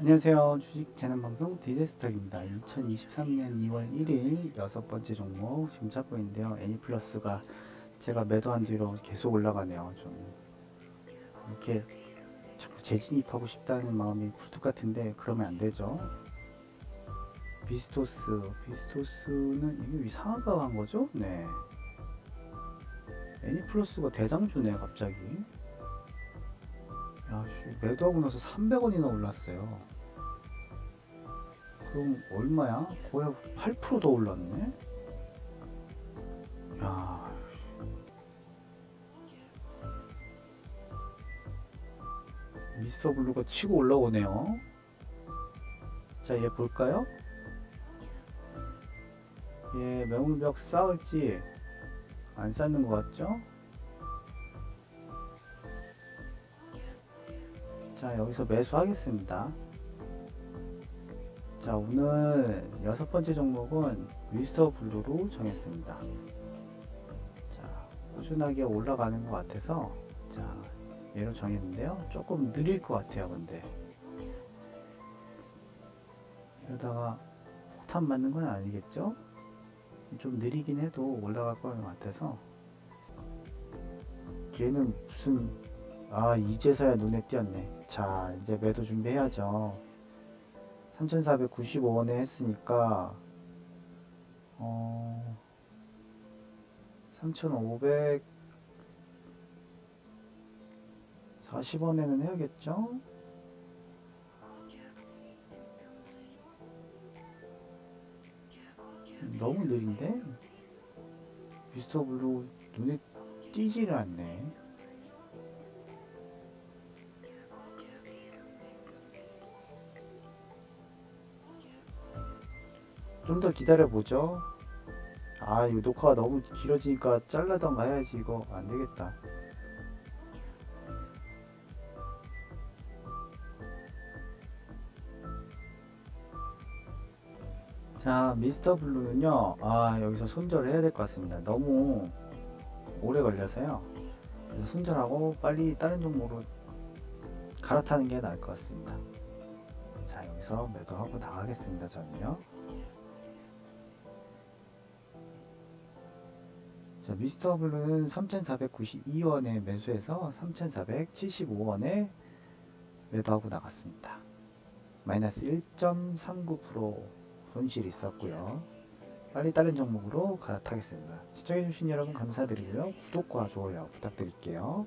안녕하세요. 주식 재난 방송 디제스탁입니다. 2023년 2월 1일 여섯 번째 종목 지금 잡고 있는데요. A 플러스가 제가 매도한 뒤로 계속 올라가네요. 좀 이렇게 자꾸 재진입하고 싶다는 마음이 굴뚝 같은데 그러면 안 되죠. 비스토스, 비스토스는 이게 이상한가 한 거죠? 네. A 플러스가 대장주네 갑자기. 야, 씨, 매도하고 나서 300원이나 올랐어요. 그럼 얼마야? 거의 8%더 올랐네? 야. 미스터 블루가 치고 올라오네요. 자, 얘 볼까요? 얘 매물벽 쌓을지 안 쌓는 것 같죠? 자 여기서 매수하겠습니다. 자 오늘 여섯 번째 종목은 미스터 블루로 정했습니다. 자 꾸준하게 올라가는 것 같아서 자 얘로 정했는데요. 조금 느릴 것 같아요 근데. 이러다가 폭탄 맞는 건 아니겠죠? 좀 느리긴 해도 올라갈 것 같아서 얘는 무슨 아 이제서야 눈에 띄었네. 자 이제 매도 준비해야죠. 3495원에 했으니까 어 3500 40원에는 해야겠죠? 너무 느린데? 미스터 블루 눈에 띄지를 않네 좀 더 기다려 보죠. 아, 이거 녹화가 너무 길어지니까 잘라던가 해야지 이거 안 되겠다. 자, 미스터 블루는요. 아, 여기서 손절을 해야 될 것 같습니다. 너무 오래 걸려서요. 그래서 손절하고 빨리 다른 종목으로 갈아타는 게 나을 것 같습니다. 자, 여기서 매도하고 나가겠습니다. 저는요. 자, 미스터 블루는 3,492원에 매수해서 3,475원에 매도하고 나갔습니다. 마이너스 1.39% 손실이 있었고요. 빨리 다른 종목으로 갈아타겠습니다. 시청해주신 여러분 감사드리고요. 구독과 좋아요 부탁드릴게요.